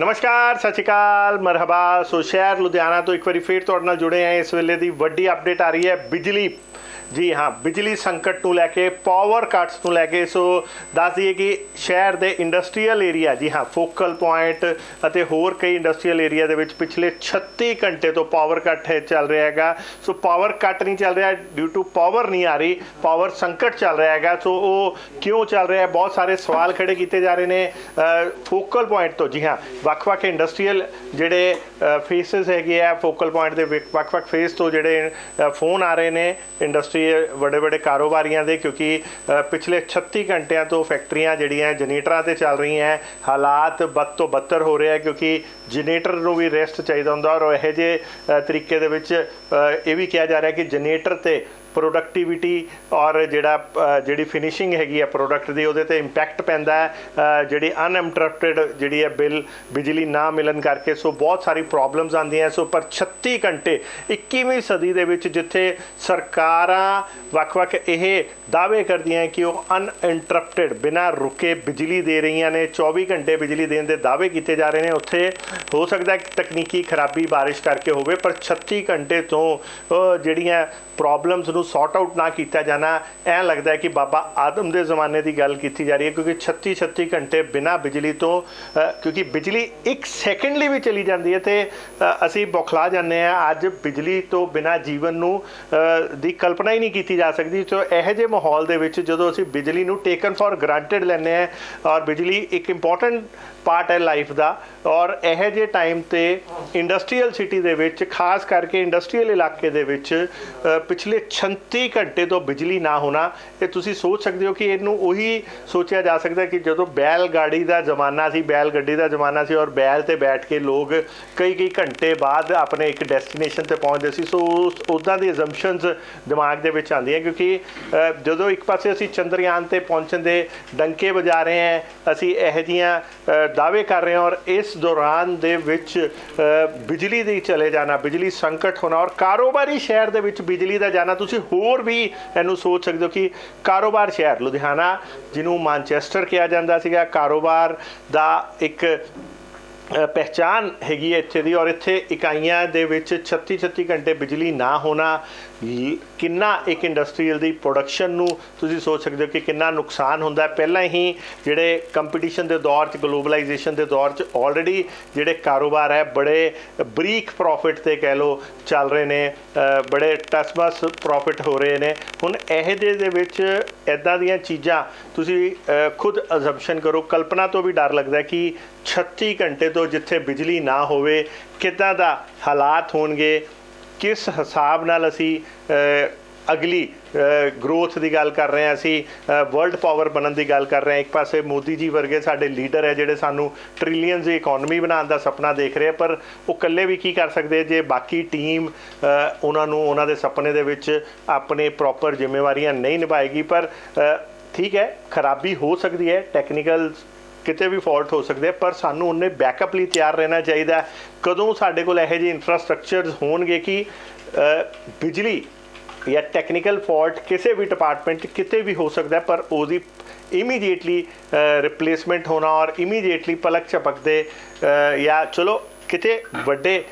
ਨਮਸਕਾਰ, ਸਤਿ ਸ਼੍ਰੀ ਅਕਾਲ, ਮਰਹਬਾ। ਸੋ ਸ਼ਹਿਰ ਲੁਧਿਆਣਾ ਤੋਂ ਇੱਕ ਵਾਰੀ ਫੇਰ ਤੁਹਾਡੇ ਨਾਲ ਜੁੜੇ ਆ ਇਸ ਵੇਲੇ ਦੀ ਵੱਡੀ ਅਪਡੇਟ ਆ ਰਹੀ ਹੈ ਬਿਜਲੀ। ਜੀ ਹਾਂ, ਬਿਜਲੀ ਸੰਕਟ ਨੂੰ ਲੈ ਕੇ ਪਾਵਰ ਕੱਟਸ ਨੂੰ ਲੈ ਕੇ, ਸੋ ਦੱਸ ਦਈਏ ਕਿ ਸ਼ਹਿਰ ਦੇ ਇੰਡਸਟਰੀਅਲ ਏਰੀਆ ਜੀ ਹਾਂ ਫੋਕਲ ਪੁਆਇੰਟ ਅਤੇ ਹੋਰ ਕਈ ਇੰਡਸਟਰੀਅਲ ਏਰੀਆ ਦੇ ਵਿੱਚ ਪਿਛਲੇ 36 ਘੰਟੇ ਤੋਂ ਪਾਵਰ ਕੱਟ ਚੱਲ ਰਿਹਾ ਹੈਗਾ। ਸੋ ਪਾਵਰ ਕੱਟ ਨਹੀਂ ਚੱਲ ਰਿਹਾ ਡਿਊ ਟੂ ਪਾਵਰ ਨਹੀਂ ਆ ਰਹੀ ਪਾਵਰ ਸੰਕਟ ਚੱਲ ਰਿਹਾ ਹੈਗਾ। ਸੋ ਉਹ ਕਿਉਂ ਚੱਲ ਰਿਹਾ ਹੈ? ਬਹੁਤ ਸਾਰੇ ਸਵਾਲ ਖੜੇ ਕੀਤੇ ਜਾ ਰਹੇ ਨੇ ਫੋਕਲ ਪੁਆਇੰਟ ਤੋਂ। ਜੀ ਹਾਂ, ਵੱਖ-ਵੱਖ ਇੰਡਸਟਰੀਅਲ ਜਿਹੜੇ ਫੇਸਸ ਹੈਗੇ ਆ ਫੋਕਲ ਪੁਆਇੰਟ ਦੇ ਵਿੱਚ ਵੱਖ-ਵੱਖ ਫੇਸ ਤੋਂ ਜਿਹੜੇ ਫੋਨ ਆ ਰਹੇ ਨੇ ਇੰਡਸਟਰੀ ਵੱਡੇ ਵੱਡੇ ਕਾਰੋਬਾਰੀਆਂ ਦੇ ਕਿਉਂਕਿ ਪਿਛਲੇ 36 ਘੰਟਿਆਂ ਤੋਂ ਫੈਕਟਰੀਆਂ ਜਿਹੜੀਆਂ ਜਨਰੇਟਰਾਂ ਤੇ ਚੱਲ ਰਹੀਆਂ ਹਾਲਾਤ ਬਦ ਤੋਂ ਬੱਤਰ ਹੋ ਰਿਹਾ ਹੈ ਕਿਉਂਕਿ ਜਨਰੇਟਰ ਨੂੰ ਵੀ ਰੈਸਟ ਚਾਹੀਦਾ ਹੁੰਦਾ ਔਰ ਇਹੋ ਜਿਹੇ ਤਰੀਕੇ ਦੇ ਵਿੱਚ ਇਹ ਵੀ ਕਿਹਾ ਜਾ ਰਿਹਾ ਕਿ ਜਨਰੇਟਰ ਤੇ ਪ੍ਰੋਡਕਟਿਵਿਟੀ ਔਰ ਜਿਹੜਾ ਜਿਹੜੀ ਫਿਨਿਸ਼ਿੰਗ ਹੈਗੀ ਆ ਪ੍ਰੋਡਕਟ ਦੀ, ਉਹਦੇ ਤੇ ਇੰਪੈਕਟ ਪੈਂਦਾ ਹੈ। ਜਿਹੜੀ ਅਨਇੰਟਰਪਟਡ ਜਿਹੜੀ ਹੈ ਬਿੱਲ ਬਿਜਲੀ ਨਾ ਮਿਲਣ ਕਰਕੇ, ਸੋ ਬਹੁਤ ਸਾਰੀ ਪ੍ਰੋਬਲਮਸ ਆਉਂਦੀਆਂ ਸੋ ਪਰ 36 ਘੰਟੇ 21ਵੀਂ ਸਦੀ ਦੇ ਵਿੱਚ ਜਿੱਥੇ ਸਰਕਾਰਾਂ ਵੱਖ-ਵੱਖ ਇਹ ਦਾਅਵੇ ਕਰਦੀਆਂ ਕਿ ਉਹ ਅਨਇੰਟਰਪਟਡ ਬਿਨਾਂ ਰੁਕੇ ਬਿਜਲੀ ਦੇ ਰਹੀਆਂ ਨੇ 24 ਘੰਟੇ ਬਿਜਲੀ ਦੇਣ ਦੇ ਦਾਅਵੇ ਕੀਤੇ ਜਾ ਰਹੇ ਨੇ, ਉੱਥੇ ਹੋ ਸਕਦਾ ਹੈ ਤਕਨੀਕੀ ਖਰਾਬੀ ਬਾਰਿਸ਼ ਕਰਕੇ ਹੋਵੇ, ਪਰ 36 ਘੰਟੇ ਤੋਂ ਜਿਹੜੀਆਂ ਪ੍ਰੋਬਲਮਸ ਨੂੰ ਨੂੰ ਸੌਟ ਆਊਟ ਨਾ ਕੀਤਾ ਜਾਣਾ, ਐ ਲੱਗਦਾ ਕਿ ਬਾਬਾ ਆਦਮ ਦੇ ਜ਼ਮਾਨੇ ਦੀ ਗੱਲ ਕੀਤੀ ਜਾ ਰਹੀ ਹੈ, ਕਿਉਂਕਿ 36 36 ਘੰਟੇ ਬਿਨਾ ਬਿਜਲੀ ਤੋਂ ਕਿਉਂਕਿ ਬਿਜਲੀ ਇੱਕ ਸੈਕਿੰਡ ਲਈ ਵੀ ਚਲੀ ਜਾਂਦੀ ਹੈ ਤੇ ਅਸੀਂ ਬੁਖਲਾ ਜਾਂਦੇ ਆ ਅੱਜ ਬਿਜਲੀ ਤੋਂ ਬਿਨਾ ਜੀਵਨ ਨੂੰ ਦੀ ਕਲਪਨਾ ਹੀ ਨਹੀਂ ਕੀਤੀ ਜਾ ਸਕਦੀ। ਸੋ ਇਹੋ ਜਿਹੇ ਮਾਹੌਲ ਦੇ ਵਿੱਚ ਜਦੋਂ ਅਸੀਂ ਬਿਜਲੀ ਨੂੰ ਟੇਕਨ ਫॉर ਗ੍ਰਾਂਟਡ ਲੈਨੇ ਆ ਔਰ ਬਿਜਲੀ ਇੱਕ ਇੰਪੋਰਟੈਂਟ ਪਾਰਟ ਹੈ ਲਾਈਫ ਦਾ, ਔਰ ਇਹੋ ਜਿਹੇ ਟਾਈਮ ਤੇ ਇੰਡਸਟਰੀਅਲ ਸਿਟੀ ਦੇ ਵਿੱਚ, ਖਾਸ ਕਰਕੇ ਇੰਡਸਟਰੀਅਲ ਇਲਾਕੇ ਦੇ ਵਿੱਚ ਪਿਛਲੇ 34 ਘੰਟੇ ਤੋਂ ਬਿਜਲੀ ਨਾ ਹੋਣਾ, ਇਹ ਤੁਸੀਂ ਸੋਚ ਸਕਦੇ ਹੋ ਕਿ ਇਹਨੂੰ ਉਹੀ ਸੋਚਿਆ ਜਾ ਸਕਦਾ ਕਿ ਜਦੋਂ ਬੈਲ ਗਾੜੀ ਦਾ ਜ਼ਮਾਨਾ ਸੀ ਬੈਲ ਗੱਡੀ ਦਾ ਜ਼ਮਾਨਾ ਸੀ ਔਰ ਬੈਲ ਤੇ ਬੈਠ ਕੇ ਲੋਕ ਕਈ ਕਈ ਘੰਟੇ ਬਾਅਦ ਆਪਣੇ ਇੱਕ ਡੈਸਟੀਨੇਸ਼ਨ ਤੇ ਪਹੁੰਚਦੇ ਸੀ, ਸੋ ਉਦਾਂ ਦੀ ਅਸੰਪਸ਼ਨਸ ਦਿਮਾਗ ਦੇ ਵਿੱਚ ਆਉਂਦੀਆਂ ਕਿਉਂਕਿ ਜਦੋਂ ਇੱਕ ਪਾਸੇ ਅਸੀਂ ਚੰਦਰਯਾਨ ਤੇ ਪਹੁੰਚਣ ਦੇ ਡੰਕੇ ਵਜਾ ਰਹੇ ਹਾਂ, ਅਸੀਂ ਇਹ ਜੀਆਂ ਦਾਅਵੇ ਕਰ ਰਹੇ ਹਾਂ ਔਰ ਇਸ ਦੌਰਾਨ ਦੇ ਵਿੱਚ ਬਿਜਲੀ ਦੇ ਚਲੇ ਜਾਣਾ, ਬਿਜਲੀ ਸੰਕਟ ਹੋਣਾ ਔਰ ਕਾਰੋਬਾਰੀ ਸ਼ਹਿਰ ਦੇ ਵਿੱਚ ਬਿਜਲੀ ਦਾ ਜਾਣਾ, ਤੁਸੀਂ ਹੋਰ ਵੀ ਇਹਨੂੰ ਸੋਚ ਸਕਦੇ ਹੋ ਕਿ ਕਾਰੋਬਾਰ ਸ਼ਹਿਰ ਲੁਧਿਆਣਾ, ਜਿਹਨੂੰ ਮਾਨਚੈਸਟਰ ਕਿਹਾ ਜਾਂਦਾ ਸੀਗਾ, ਕਾਰੋਬਾਰ ਦਾ ਇੱਕ ਪਹਿਚਾਨ ਹੈਗੀ ਹੈ ਇੱਥੇ ਦੀ ਔਰ ਇੱਥੇ ਇਕਾਈਆਂ ਦੇ ਵਿੱਚ 36 36 ਘੰਟੇ ਬਿਜਲੀ ਨਾ ਹੋਣਾ ਕਿੰਨਾ ਇੱਕ ਇੰਡਸਟਰੀਅਲ ਦੀ ਪ੍ਰੋਡਕਸ਼ਨ ਨੂੰ ਤੁਸੀਂ ਸੋਚ ਸਕਦੇ ਹੋ ਕਿ ਕਿੰਨਾ ਨੁਕਸਾਨ ਹੁੰਦਾ ਹੈ। ਪਹਿਲਾਂ ਹੀ ਜਿਹੜੇ ਕੰਪੀਟੀਸ਼ਨ ਦੇ ਦੌਰ 'ਚ ਗਲੋਬਲਾਈਜੇਸ਼ਨ ਦੇ ਦੌਰ 'ਚ ਆਲਰੇਡੀ ਜਿਹੜੇ ਕਾਰੋਬਾਰ ਹੈ, ਬੜੇ ਬਰੀਕ ਪ੍ਰੋਫਿਟ ਤੇ ਕਹਿ ਲਓ ਚੱਲ ਰਹੇ ਨੇ ਬੜੇ ਟਸਮਸ ਪ੍ਰੋਫਿਟ ਹੋ ਰਹੇ ਨੇ। ਹੁਣ ਇਹ ਜਿਹੇ ਦੇ ਵਿੱਚ ਐਦਾਂ ਦੀਆਂ ਚੀਜ਼ਾਂ ਤੁਸੀਂ ਖੁਦ ਅਜ਼ੰਪਸ਼ਨ ਕਰੋ। ਕਲਪਨਾ ਤੋਂ ਵੀ ਡਰ ਲੱਗਦਾ ਕਿ 36 ਘੰਟੇ ਤੋਂ ਜਿੱਥੇ ਬਿਜਲੀ ਨਾ ਹੋਵੇ, ਕਿੱਦਾਂ ਦਾ ਹਾਲਾਤ ਹੋਣਗੇ? ਕਿਸ ਹਿਸਾਬ ਨਾਲ ਅਸੀਂ ਅਗਲੀ ਗਰੋਥ ਦੀ ਗੱਲ ਕਰ ਰਹੇ ਹਾਂ ਅਸੀਂ ਵਰਲਡ ਪਾਵਰ ਬਣਨ ਦੀ ਗੱਲ ਕਰ ਰਹੇ ਹਾਂ। ਇੱਕ ਪਾਸੇ ਮੋਦੀ ਜੀ ਵਰਗੇ ਸਾਡੇ ਲੀਡਰ ਹੈ ਜਿਹੜੇ ਸਾਨੂੰ ਟ੍ਰਿਲੀਅਨਸ ਦੀ ਇਕਨੋਮੀ ਬਣਾਉਣ ਦਾ ਸੁਪਨਾ ਦੇਖ ਰਹੇ ਪਰ ਉਹ ਇਕੱਲੇ ਵੀ ਕੀ ਕਰ ਸਕਦੇ ਜੇ ਬਾਕੀ ਟੀਮ ਉਹਨਾਂ ਨੂੰ, ਉਹਨਾਂ ਦੇ ਸੁਪਨੇ ਦੇ ਵਿੱਚ ਆਪਣੇ ਪ੍ਰੋਪਰ ਜ਼ਿੰਮੇਵਾਰੀਆਂ ਨਹੀਂ ਨਿਭਾਏਗੀ, ਪਰ ਠੀਕ ਹੈ, ਖਰਾਬੀ ਹੋ ਸਕਦੀ ਹੈ ਟੈਕਨੀਕਲ ਕਿਤੇ ਵੀ ਫਾਲਟ ਹੋ ਸਕਦੇ ਪਰ ਸਾਨੂੰ ਉਹਨੇ ਬੈਕਅਪ ਲਈ ਤਿਆਰ ਰਹਿਣਾ ਚਾਹੀਦਾ ਕਦੋਂ ਸਾਡੇ ਕੋਲ ਇਹੋ ਜਿਹੇ ਇਨਫਰਾਸਟ੍ਰਕਚਰਸ ਹੋਣਗੇ ਕਿ ਬਿਜਲੀ ਜਾਂ ਟੈਕਨੀਕਲ ਫਾਲਟ ਕਿਸੇ ਵੀ ਡਿਪਾਰਟਮੈਂਟ 'ਚ ਕਿਤੇ ਵੀ ਹੋ ਸਕਦਾ ਪਰ ਉਹਦੀ ਇਮੀਡੀਏਟਲੀ ਰਿਪਲੇਸਮੈਂਟ ਹੋਣਾ ਔਰ ਇਮੀਡੀਏਟਲੀ ਪਲਕ ਝਪਕਦੇ ਜਾਂ ਚਲੋ ਕਿਤੇ ਵੱਡੇ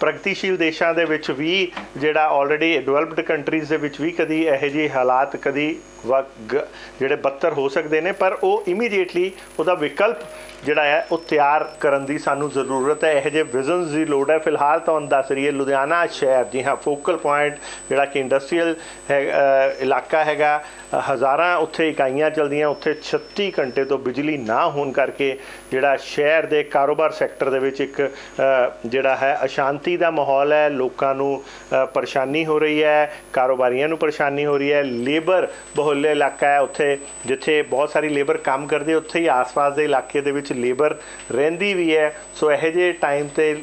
ਪ੍ਰਗਤੀਸ਼ੀਲ ਦੇਸ਼ਾਂ ਦੇ ਵਿੱਚ ਵੀ ਜਿਹੜਾ ਆਲਰੇਡੀ ਡਿਵੈਲਪਡ ਕੰਟਰੀਜ਼ ਦੇ ਵਿੱਚ ਵੀ ਕਦੀ ਇਹੋ ਜਿਹੇ ਹਾਲਾਤ ਕਦੀ ਵ- ਗ- ਜਿਹੜੇ ਬੱਤਰ ਹੋ ਸਕਦੇ ਨੇ, ਪਰ ਉਹ ਇਮੀਡੀਏਟਲੀ ਉਹਦਾ ਵਿਕਲਪ ਜਿਹੜਾ ਹੈ, ਉਹ ਤਿਆਰ ਕਰਨ ਦੀ ਸਾਨੂੰ ਜ਼ਰੂਰਤ ਹੈ। ਇਹੋ ਜਿਹੇ ਵਿਜ਼ਨਸ ਦੀ ਲੋੜ ਹੈ। ਫਿਲਹਾਲ ਤੁਹਾਨੂੰ ਦੱਸ ਰਹੀ ਹੈ, ਲੁਧਿਆਣਾ ਸ਼ਹਿਰ ਜੀ, ਹਾਂ ਫੋਕਲ ਪੁਆਇੰਟ ਜਿਹੜਾ ਕਿ ਇੰਡਸਟਰੀਅਲ ਇਲਾਕਾ ਹੈਗਾ, ਹਜ਼ਾਰਾਂ ਉੱਥੇ ਇਕਾਈਆਂ ਚਲਦੀਆਂ, ਉੱਥੇ 36 ਘੰਟੇ ਤੋਂ ਬਿਜਲੀ ਨਾ ਹੋਣ ਕਰਕੇ ਜਿਹੜਾ ਸ਼ਹਿਰ ਦੇ ਕਾਰੋਬਾਰ ਸੈਕਟਰ ਦੇ ਵਿੱਚ ਇੱਕ ਜਿਹੜਾ ਹੈ, ਅਸ਼ਾਂਤੀ ਦਾ ਮਾਹੌਲ ਹੈ, ਲੋਕਾਂ ਨੂੰ ਪਰੇਸ਼ਾਨੀ ਹੋ ਰਹੀ ਹੈ, ਕਾਰੋਬਾਰੀਆਂ ਨੂੰ ਪਰੇਸ਼ਾਨੀ ਹੋ ਰਹੀ ਹੈ, ਲੇਬਰ ਬਹੁਲੇ ਇਲਾਕਾ ਹੈ ਉੱਥੇ, ਜਿੱਥੇ ਬਹੁਤ ਸਾਰੀ ਲੇਬਰ ਕੰਮ ਕਰਦੇ, ਉੱਥੇ ਹੀ ਆਸ-ਪਾਸ ਦੇ ਇਲਾਕੇ ਦੇ ਵਿੱਚ ਲੇਬਰ ਰਹਿੰਦੀ ਵੀ ਹੈ। ਸੋ ਇਹੋ ਜਿਹੇ ਟਾਈਮ ਤੇ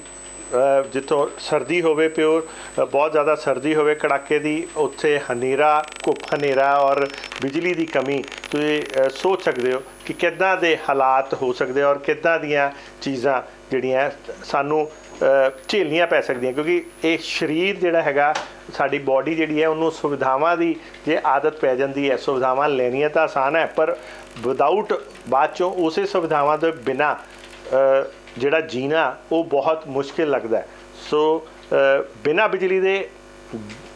ਜਿੱਥੋਂ ਸਰਦੀ ਹੋਵੇ ਪਿਓ ਬਹੁਤ ਜ਼ਿਆਦਾ ਸਰਦੀ ਹੋਵੇ ਕੜਾਕੇ ਦੀ, ਉੱਥੇ ਹਨੇਰਾ, ਘੁੱਪ ਹਨੇਰਾ ਔਰ ਬਿਜਲੀ ਦੀ ਕਮੀ, ਤੁਸੀਂ ਸੋਚ ਸਕਦੇ ਹੋ ਕਿ ਕਿੱਦਾਂ ਦੇ ਹਾਲਾਤ ਹੋ ਸਕਦੇ ਔਰ ਕਿੱਦਾਂ ਦੀਆਂ ਚੀਜ਼ਾਂ ਜਿਹੜੀਆਂ ਸਾਨੂੰ ਝੇਲਣੀਆਂ ਪੈ ਸਕਦੀਆਂ ਕਿਉਂਕਿ ਇਹ ਸਰੀਰ ਜਿਹੜਾ ਹੈਗਾ ਸਾਡੀ ਬਾਡੀ ਜਿਹੜੀ ਹੈ ਉਹਨੂੰ ਸੁਵਿਧਾਵਾਂ ਦੀ ਜੇ ਆਦਤ ਪੈ ਜਾਂਦੀ ਹੈ ਸੁਵਿਧਾਵਾਂ ਲੈਣੀਆਂ ਤਾਂ ਆਸਾਨ ਹੈ ਪਰ ਵਿਦਆਊਟ ਬਾਅਦ ਚੋਂ ਉਸੇ ਸੁਵਿਧਾਵਾਂ ਦੇ ਬਿਨਾ ਜਿਹੜਾ ਜੀਣਾ ਉਹ ਬਹੁਤ ਮੁਸ਼ਕਿਲ ਲੱਗਦਾ ਸੋ ਅ, ਬਿਨਾਂ ਬਿਜਲੀ ਦੇ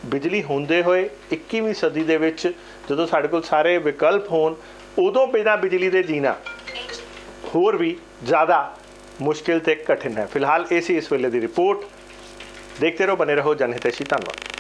ਬਿਜਲੀ ਹੁੰਦੇ ਹੋਏ 21ਵੀਂ ਸਦੀ ਦੇ ਵਿੱਚ ਜਦੋਂ ਸਾਡੇ ਕੋਲ ਸਾਰੇ ਵਿਕਲਪ ਹੋਣ ਉਦੋਂ ਬਿਨਾਂ ਬਿਜਲੀ ਦੇ ਜੀਣਾ ਹੋਰ ਵੀ ਜ਼ਿਆਦਾ ਮੁਸ਼ਕਿਲ ਤੇ ਕਠਿਨ ਹੈ। ਫਿਲਹਾਲ ਇਹ ਸੀ ਇਸ ਵੇਲੇ ਦੀ ਰਿਪੋਰਟ। ਦੇਖਦੇ ਰਹੋ ਬਨੇ ਰਹੋ। ਜਨਹਿਤੈਸ਼ੀ ਧੰਨਵਾਦ।